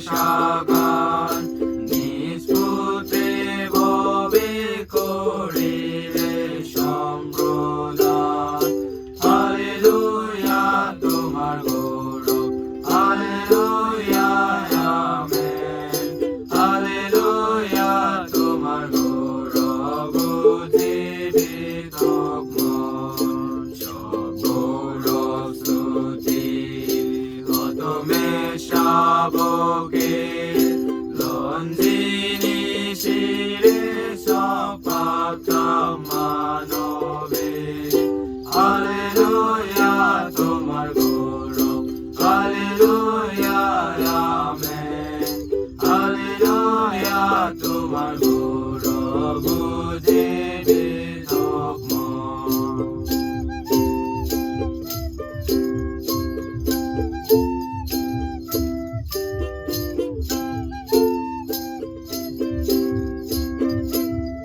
Sagan নিষ্পুতে ভবে করিলে সম্প্রদান। Hallelujah, তোমার গৌরব। Hallelujah, amen. হালেলুয়া, তোমার গৌরব জীবিত গৌরব 보길 런진이 시리서 박담마노비 할렐루야.